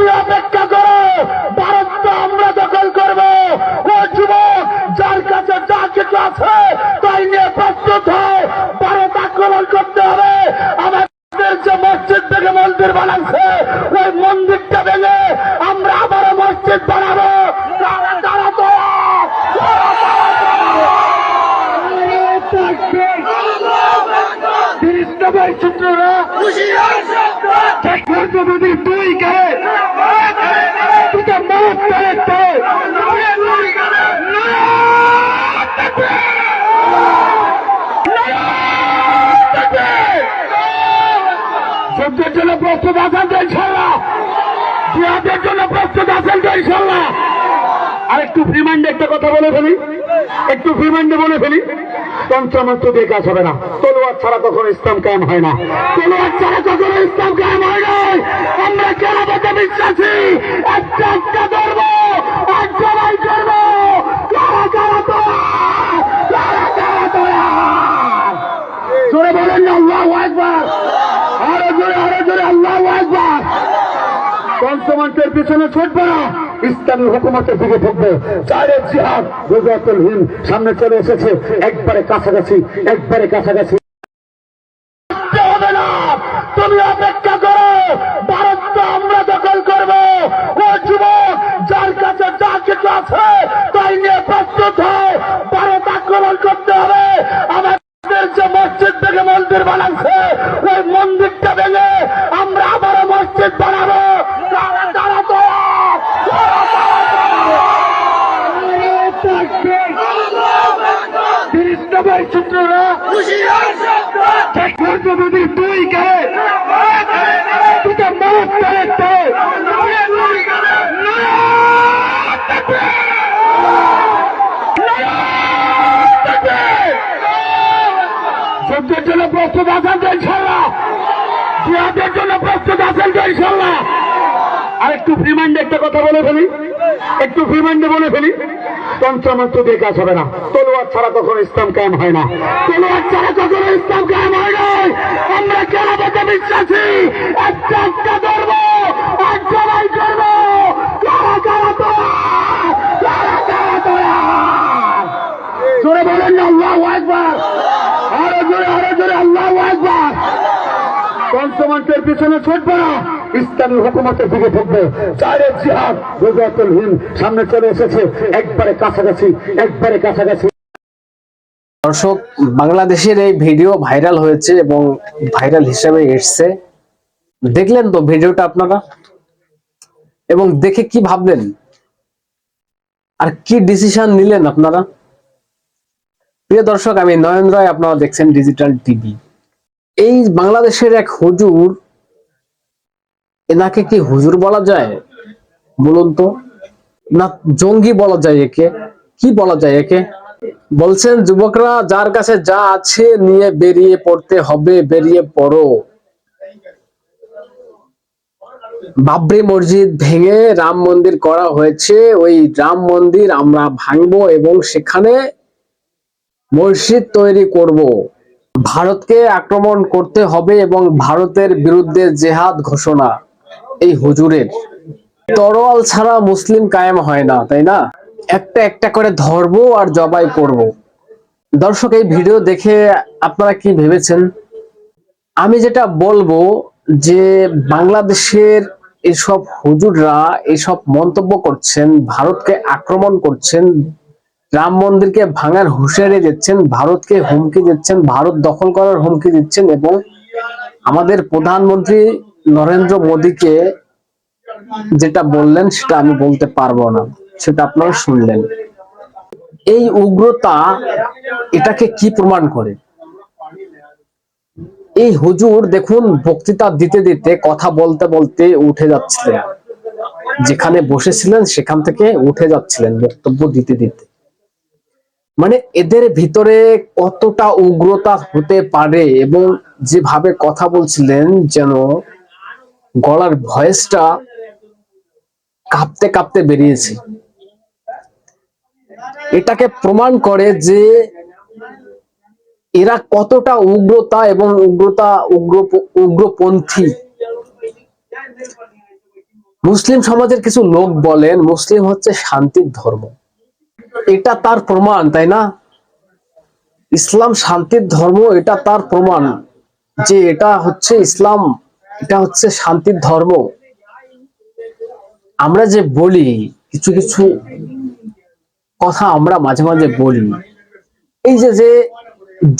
তুমি অপেক্ষা করো। ভারতটা আমরা দখল করব। ও যুবক, যার কাছে যা কিছু আছে, তাই নিয়ে প্রস্তুত হও। ভারত আক্রমণ করতে হবে। আমাদের যে মসজিদ থেকে মন্দির বানাচ্ছে, ওই মন্দিরটা ভেঙে আমরা আবারও মসজিদ বানাবো। তারা তো ভাই সূত্ররা শেখ মুজিবুর দুই কে দুটো মুখ পেরেছে যুদ্ধের জন্য প্রস্তুত আছেন তো ইনশাল্লাহ জিহাদের জন্য প্রস্তুত আছেন তো ইনশাল্লাহ আর একটু কথা বলে ফেলি, একটু ফ্রিমাইন্ডে বলে ফেলি তন্ত্রমন্ত্র দিয়ে কাজ হবে না। তলোয়ার ছাড়া কখনো ইসলাম কায়েম হয় না। তলোয়ার ছাড়া কখনো ইসলাম কায়েম হয় নাই। আমরা কেরামতে বিশ্বাসী? একটা একটা জবাই করব কারা কারা কারা কারা জোরে বলেন না, আল্লাহ একবার আরও জোরে আরও জোরে, আল্লাহ একবার পিছনে ছুটবে না ইসলামী হুকুমতের দিকে ঢুকবে। চারে জিহাদ রোজাতুল সামনে চলে এসেছে। একবারে কাছাকাছি একবারে কাছাকাছি। তুমি অপেক্ষা করো। ভারতটা আমরা দখল করব। ও যুবক, যার কাছে যা কিছু আছে, তাই নিয়ে প্রস্তুত হও। ভারত আক্রমণ করতে হবে। আমাদের যে মসজিদ থেকে মন্দির বানাচ্ছে ওই মন্দিরটা ভেঙে আমরা আবারও মসজিদ বানাবো তারা তারা তো ভাই সূত্ররা শেখ মুজিবুর দুই কে দুটো মুখ পেরেছে যুদ্ধের জন্য প্রস্তুত আছেন তো ইনশাল্লাহ। জিহাদের জন্য প্রস্তুত আছেন তো ইনশাল্লাহ। আর একটু ফ্রিমাইন্ডে একটা কথা বলে ফেলি। একটু ফ্রিমাইন্ডে বলে ফেলি। তন্ত্রমন্ত্র দিয়ে কাজ হবে না। তলোয়ার ছাড়া কখনো ইসলাম কায়েম হয় না। তলোয়ার ছাড়া কখনো ইসলাম কায়েম হয় নাই। আমরা কেরামতে বিশ্বাসী? একটা একটা পঞ্চমন্ত্রের পিছনে ছুটবে না ইসলামী হুকুমতের দিকে ঢুকবে। চারে জিহাদ রোজাতুল হিন্দ, সামনে চলে এসেছে। একবারে কাছাকাছি একবারে কাছাকাছি। দর্শক, বাংলাদেশের এই ভিডিও ভাইরাল হয়েছে এবং ভাইরাল হিসেবে এসছে। দেখলেন তো ভিডিওটা আপনারা? এবং দেখে কি ভাবলেন? আর কি ডিসিশন নিলেন আপনারা? প্রিয় দর্শক, আমি নয়ন রায়, আপনারা দেখছেন ডিজিটাল টিভি এই বাংলাদেশের এক হুজুর, এনাকে কি হুজুর বলা যায় বলুন তো? না, জঙ্গি বলা যায় একে? কি বলা যায় একে? বলছেন, যুবকরা, যার কাছে যা আছে নিয়ে বেরিয়ে পড়তে হবে, বেরিয়ে পড়ো। বাবরি মসজিদ ভেঙে রাম মন্দির করা হয়েছে। ওই রাম মন্দির আমরা ভাঙবো এবং সেখানে মসজিদ তৈরি করব। ভারতকে আক্রমণ করতে হবে এবং ভারতের বিরুদ্ধে জেহাদ ঘোষণা, এই হুজুরের। তরোয়াল ছাড়া মুসলিম কায়েম হয় না, তাই না? একটা একটা করে ধরবো আর জবাই করব। দর্শক, এই ভিডিও দেখে আপনারা কি ভেবেছেন? আমি যেটা বলব যে বাংলাদেশের এসব হুজুররা এসব মন্তব্য করছেন, ভারতকে আক্রমণ করছেন রাম মন্দিরকে ভাঙার হুঁশিয়ারি দিচ্ছেন, ভারতকে হুমকি দিচ্ছেন, ভারত দখল করার হুমকি দিচ্ছেন এবং আমাদের প্রধানমন্ত্রী নরেন্দ্র মোদীকে যেটা বললেন সেটা আমি বলতে পারব না, সেটা আপনারা শুনলেন। এই উগ্রতা এটাকে কি প্রমাণ করে? এই হুজুর দেখুন, বক্তৃতা দিতে দিতে, কথা বলতে বলতে উঠে যাচ্ছিলেন। যেখানে বসেছিলেন, সেখান থেকে উঠে যাচ্ছিলেন বক্তব্য দিতে দিতে। মানে এদের ভিতরে কতটা উগ্রতা হতে পারে এবং যেভাবে কথা বলছিলেন যেন গলার ভয়েসটা কাঁপতে কাঁপতে বেরিয়েছে। এটাকে প্রমাণ করে যে এরা কতটা উগ্রতা এবং উগ্রতা উগ্র উগ্রপন্থী। মুসলিম সমাজের কিছু লোক বলেন, মুসলিম হচ্ছে শান্তির ধর্ম। এটা তার প্রমাণ, তাই না? ইসলাম শান্তির ধর্ম, এটা তার প্রমাণ যে এটা হচ্ছে ইসলাম, এটা হচ্ছে শান্তির ধর্ম। আমরা যে বলি, কিছু কিছু কথা আমরা মাঝে মাঝে বলি। এই যে যে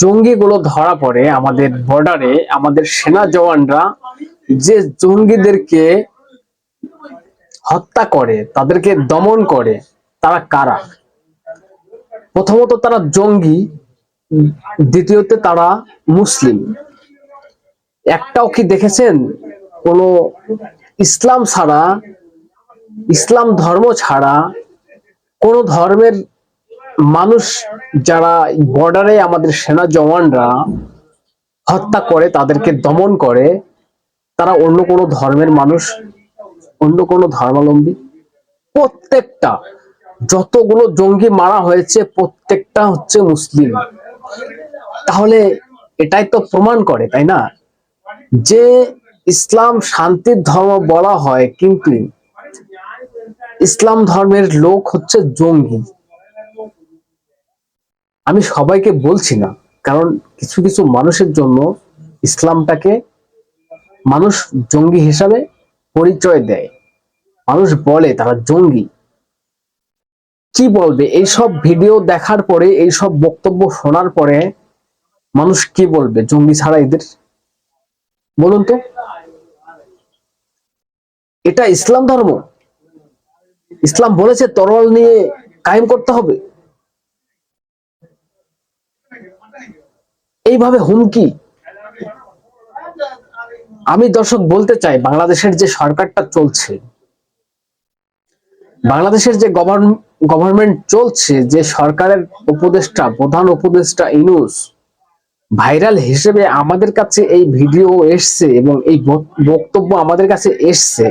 জঙ্গিগুলো ধরা পড়ে আমাদের বর্ডারে আমাদের সেনা জওয়ানরা যে জঙ্গিদেরকে হত্যা করে, তাদেরকে দমন করে, তারা কারা? প্রথমত তারা জঙ্গি, দ্বিতীয়তে তারা মুসলিম। একটাও কি দেখেছেন? কোন ইসলাম ছাড়া, ইসলাম ধর্ম ছাড়া কোন ধর্মের মানুষ যারা বর্ডারে আমাদের সেনা জওয়ানরা হত্যা করে, তাদেরকে দমন করে, তারা অন্য কোনো ধর্মের মানুষ, অন্য কোনো ধর্মাবলম্বী? প্রত্যেকটা। যতগুলো জঙ্গি মারা হয়েছে, প্রত্যেকটা হচ্ছে মুসলিম। তাহলে এটাই তো প্রমাণ করে, তাই না? যে ইসলাম শান্তির ধর্ম বলা হয়, কিন্তু ইসলাম ধর্মের লোক হচ্ছে জঙ্গি। আমি সবাইকে বলছি না, কারণ কিছু কিছু মানুষের জন্য ইসলামটাকে মানুষ জঙ্গি হিসাবে পরিচয় দেয়। মানুষ বলে তারা জঙ্গি। কি বলবে? এইসব ভিডিও দেখার পরে, এইসব বক্তব্য শোনার পরে মানুষ কি বলবে জঙ্গি ছাড়া এদের? বলুন তো। এটা ইসলাম ধর্ম। ইসলাম বলেছে তরোয়াল নিয়ে কায়েম করতে হবে। এইভাবে হুমকি। আমি দর্শক বলতে চাই, বাংলাদেশের যে সরকারটা চলছে, বাংলাদেশের যে গভর্নমেন্ট চলছে যে সরকারের উপদেষ্টা, প্রধান উপদেষ্টা ইনুস ভাইরাল হিসেবে আমাদের কাছে এই ভিডিও এসছে এবং এই বক্তব্য আমাদের কাছে এসছে।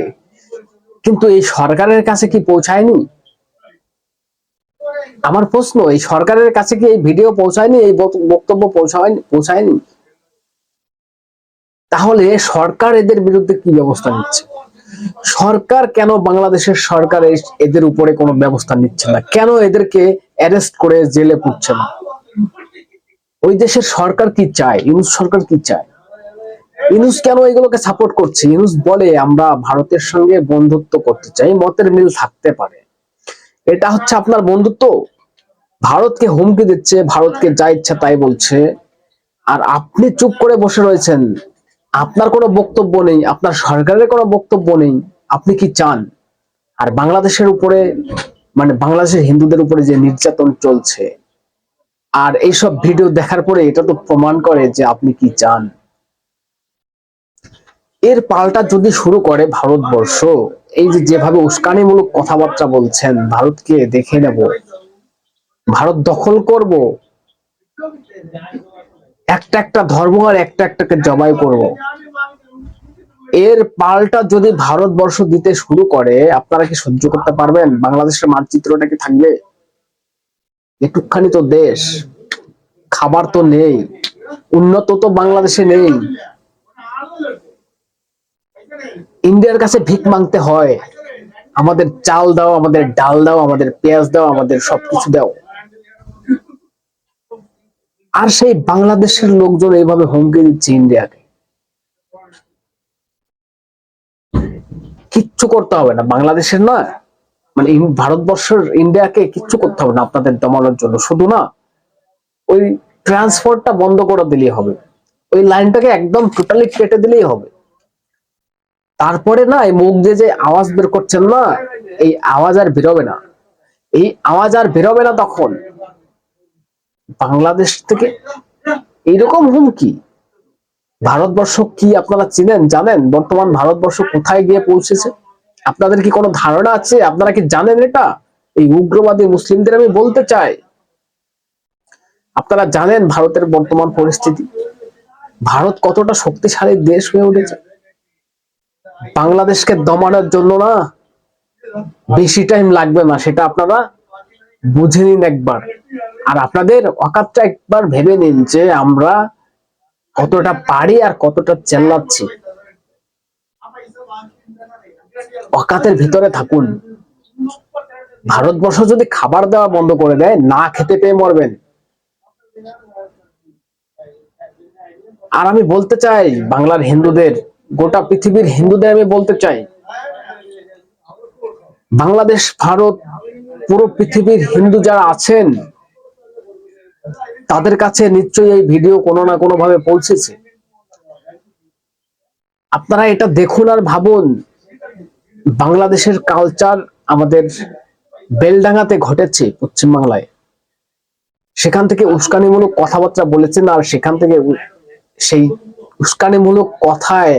কিন্তু এই সরকারের কাছে কি পৌঁছায়নি? আমার প্রশ্ন, এই সরকারের কাছে কি এই ভিডিও পৌঁছায়নি? এই বক্তব্য পৌঁছায়নি পৌঁছায়নি? তাহলে সরকার এদের বিরুদ্ধে কি ব্যবস্থা নিচ্ছে? সরকার কেন বাংলাদেশের সরকার এদের উপরে কোনো ব্যবস্থা নিচ্ছে না? কেন এদেরকে অ্যারেস্ট করে জেলে পুচ্ছে না? ওই দেশের সরকার কি চায়? ইউনুস সরকার কি চায়? ইউনুস কেন এগুলোকে সাপোর্ট করছে? ইউনুস বলে, আমরা ভারতের সঙ্গে বন্ধুত্ব করতে চাই, মতের মিল থাকতে পারে। এটা হচ্ছে আপনার বন্ধুত্ব? ভারতকে হুমকি দিচ্ছে, ভারতকে যা ইচ্ছা তাই বলছে। আর আপনি চুপ করে বসে রয়েছেন আপনার কোনো বক্তব্য নেই, আপনার সরকারের কোনো বক্তব্য নেই, আপনি কি চান? আর বাংলাদেশের উপরে মানে বাংলাদেশের হিন্দুদের উপরে যে নির্যাতন চলছে, আর এইসব ভিডিও দেখার পরে এটা তো প্রমাণ করে যে আপনি কি চান। এর পাল্টা যদি শুরু করে ভারতবর্ষ, এই যে যেভাবে উস্কানিমূলক কথাবার্তা বলছেন, ভারতকে দেখে নেব। ভারত দখল করব। একটা একটা ধর্ম আর একটা একটাকে জবাই করব। এর পাল্টা যদি ভারতবর্ষ দিতে শুরু করে, আপনারা কি সহ্য করতে পারবেন? বাংলাদেশের মানচিত্রটা কি থাকবে? একটুখানি তো দেশ, খাবার তো নেই, উন্নত তো বাংলাদেশে নেই। ইন্ডিয়ার কাছে ভিক মাংতে হয়। আমাদের চাল দাও, আমাদের ডাল দাও, আমাদের পেঁয়াজ দাও, আমাদের সবকিছু দাও। আর সেই বাংলাদেশের লোকজন এইভাবে হুমকি দিচ্ছে ইন্ডিয়াকে। কিচ্ছু করতে হবে না, বাংলাদেশের না মানে ভারতবর্ষের ইন্ডিয়াকে কিচ্ছু করতে হবে না আপনাদের দমানোর জন্য। শুধু না, ওই ট্রান্সপোর্টটা বন্ধ করে দিলেই হবে। ওই লাইনটাকে একদম টোটালি কেটে দিলেই হবে। তারপরে না, এই মুখ দিয়ে যে আওয়াজ বের করছেন না, এই আওয়াজ আর বেরোবে না। এই আওয়াজ আর বেরোবে না তখন। বাংলাদেশ থেকে এইরকম হুমকি? ভারতবর্ষ কি আপনারা চিনেন, জানেন? বর্তমান ভারতবর্ষ কোথায় গিয়ে পৌঁছেছে? আপনাদের কি কোনো ধারণা আছে? আপনারা কি জানেন এটা? এই উগ্রবাদী মুসলিমদের আমি বলতে চাই। আপনারা জানেন ভারতের বর্তমান পরিস্থিতি? ভারত কতটা শক্তিশালী দেশ হয়ে উঠেছে? বাংলাদেশকে দমানোর জন্য না বেশি টাইম লাগবে না, সেটা আপনারা বুঝে নিন একবার। আর আপনাদের অকাতটা একবার ভেবে নিন যে আমরা কতটা পারি আর কতটা চেল্লাচ্ছি। অকাতের ভিতরে থাকুন। ভারতবর্ষ যদি খাবার দেওয়া বন্ধ করে দেয়, না খেতে পেয়ে মরবেন। আর আমি বলতে চাই, বাংলার হিন্দুদের, গোটা পৃথিবীর হিন্দুদের আমি বলতে চাই, বাংলাদেশ, ভারত পুরো পৃথিবীর হিন্দু যারা আছেন, তাদের কাছে নিশ্চয়ই এই ভিডিও কোনো না কোনো ভাবে পৌঁছেছে। আপনারা এটা দেখুন আর ভাবুন, বাংলাদেশের কালচার আমাদের বেলডাঙ্গাতে ঘটেছে পশ্চিমবাংলায়। সেখান থেকে উস্কানিমূলক কথাবার্তা বলেছেন আর সেখান থেকে সেই উস্কানিমূলক কথায়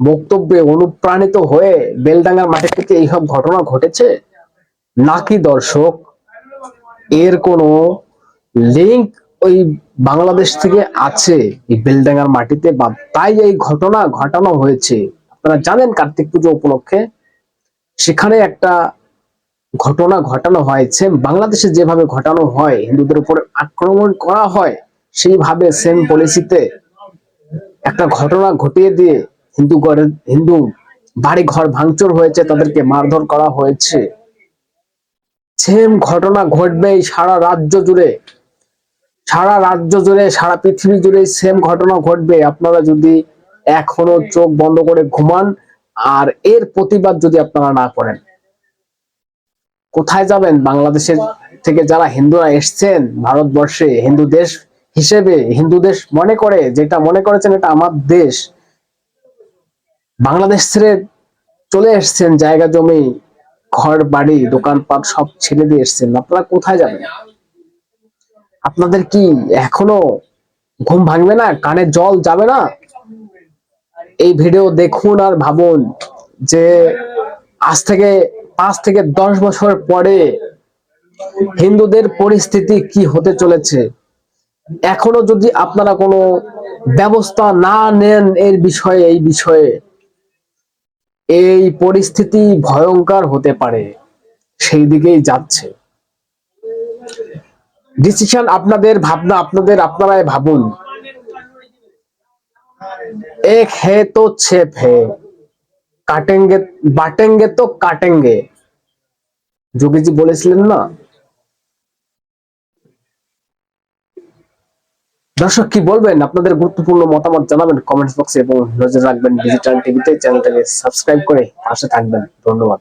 বক্তব্যে অনুপ্রাণিত হয়ে বেলডাঙ্গার মাঠে থেকে এইসব ঘটনা ঘটেছে। নাকি দর্শক, এর কোনো লিঙ্ক ওই বাংলাদেশ থেকে আছে এই বেলডাঙ্গার মাটিতে বা তাই এই ঘটনা ঘটানো হয়েছে? আপনারা জানেন কার্তিক পুজো উপলক্ষে সেখানে একটা ঘটনা ঘটানো হয়েছে। বাংলাদেশে যেভাবে ঘটানো হয়, হিন্দুদের উপর আক্রমণ করা হয়, সেইভাবে সেম পলিসিতে একটা ঘটনা ঘটিয়ে দিয়ে হিন্দু হিন্দু বাড়ি ঘর ভাঙচুর হয়েছে, তাদেরকে মারধর করা হয়েছে। সেম ঘটনা ঘটবে সারা রাজ্য জুড়ে। সারা রাজ্য জুড়ে, সারা পৃথিবী জুড়ে সেম ঘটনা ঘটবে। আপনারা যদি এখনও চোখ বন্ধ করে ঘুমান আর এর প্রতিবাদ যদি আপনারা না করেন। কোথায় যাবেন? বাংলাদেশের থেকে যারা হিন্দুরা এসছেন, ভারতবর্ষে, হিন্দু দেশ হিসেবে, হিন্দু দেশ মনে করে, যেটা মনে করেছেন এটা আমার দেশ। বাংলাদেশ ছেড়ে চলে এসছেন জায়গা জমি ঘর, বাড়ি, দোকানপাট সব ছেড়ে দিয়ে এসছেন। আপনারা কোথায় যাবেন? আপনাদের কি এখনও ঘুম ভাঙবে না? কানে জল যাবে না? এই ভিডিও দেখুন আর ভাবুন যে আজ থেকে পাঁচ থেকে দশ বছর পরে হিন্দুদের পরিস্থিতি কি হতে চলেছে? এখনও যদি আপনারা কোনো ব্যবস্থা না নেন এর বিষয়ে, এই বিষয়ে এই পরিস্থিতি ভয়ঙ্কর হতে পারে, সেই দিকেই যাচ্ছে। ডিসিশন আপনাদের, ভাবনা আপনাদের, আপনারাই ভাবুন। এক হে তো ছেপ হে, কাটেঙ্গে, বাটেঙ্গে তো কাটেঙ্গে। যোগীজি বলেছিলেন না দর্শক, কি বলবেন? আপনাদের গুরুত্বপূর্ণ মতামত জানাবেন কমেন্ট বক্সে এবং নজর রাখবেন ডিজিটাল টিভিতে চ্যানেলটাকে সাবস্ক্রাইব করে পাশে থাকবেন। ধন্যবাদ।